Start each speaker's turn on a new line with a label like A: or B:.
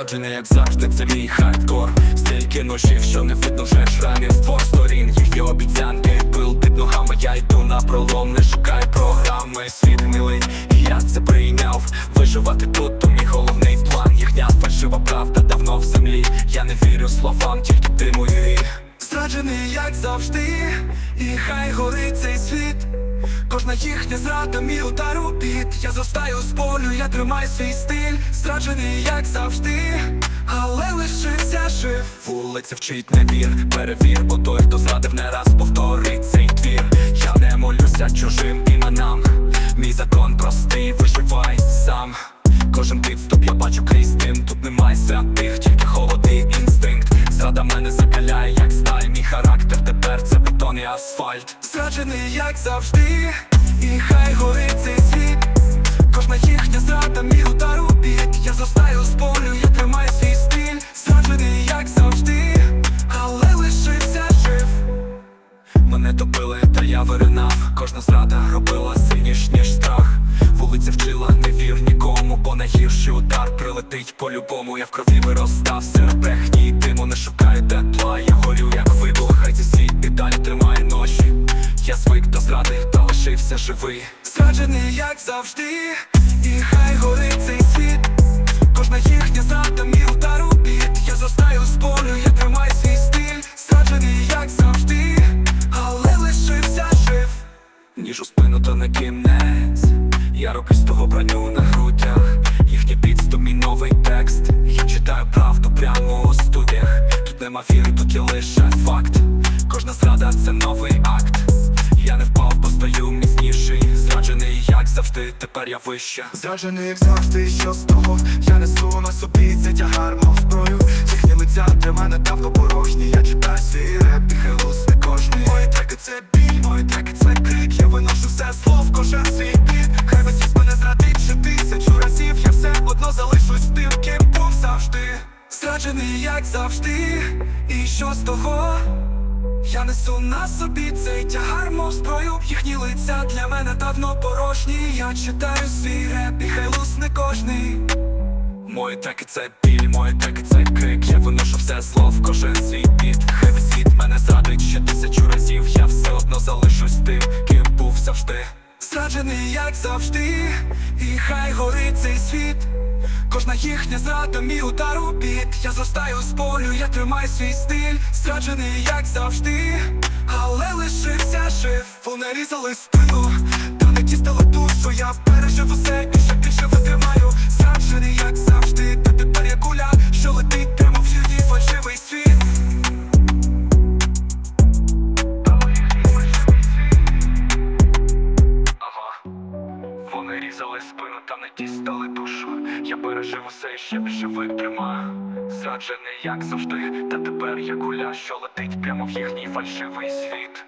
A: зраджений як завжди.
B: Це мій хардкор. Стільки ножів, що не видно вже шрамів. З сторін Їхні обіцянки, пил під ногами, я йду на пролом, не шукай програми. Світ гнилий, і я це прийняв. Виживати тут, то мій головний план. Їхня фальшива правда давно в землі. Я не вірю словам, тільки і гріх Зраджений, як завжди, і хай горить цей світ Кожна їхня зрада, мій удар у бід Я зостаю з болю, я тримаю свій стиль Страджений, як завжди, але лишився жив. Вулиця вчить не вір, перевір, бо той, хто зрадив не раз повторить цей твір. Я не молюся чужим асфальт. Зраджений, як завжди, і хай горить цей світ. Кожна їхня зрада, мій удар у бік. Я зостаю з болю, я тримаю свій стиль. Зраджений, як завжди, але лишився жив. Мене топили, та я виринав. Кожна зрада робила сильніш, ніж страх. Вулиця вчила, не вір нікому, бо найгірший удар прилетить по-любому. Я в крові виростав, серед брехні диму не шукаю живий. Зраджений, як завжди, і хай горить цей світ. Кожна їхня зрада, мій удар у бід Я зостаю з болю, я тримаю свій стиль. Зраджений, як завжди, але лишився жив. Ніж у спину, то не кінець. Я роблю з того броню на грудях. Їхній підступ, мій новий текст. Я читаю правду прямо у студіях. Тут нема віри, тут є лише факт. Кожна зрада це новий тепер я вище.
C: Зраджений, як завжди, що з того? Я несу на собі цей тягар, мов зброю. Їхні лиця для мене давно порожні. Я читаю свій реп, і хелус не кожний. Мої треки це біль, мої треки це крик. Я виношу все зло в кожен свій бід Хай весь мене зрадить ще тисячу разів. Я все одно залишусь тим, ким був завжди.
B: Зраджений, як завжди, і що з того? Я несу на собі цей тягар, мов зброю Їхні лиця для мене давно порожні. Я читаю свій реп, і хай лусне кожний. Мої треки це біль, мої треки це крик. Я виношу все зло в кожен свій біт. Хай весь світ мене зрадить ще тисячу разів. Я все одно залишусь тим, ким був завжди. Зраджений, як завжди, і хай горить цей світ Кожна їхня зрада, мій удар у бід Я зростаю з болю, я тримаю свій стиль Страджений, як завжди, але лишився жив Вони різали спину, та не дістали душу Я пережив усе і ще більше витримаю вони спину та не дістали душу. Я пережив усе і ще більше витримаю Заджений, як завжди, та тепер я куля, що летить прямо в їхній фальшивий світ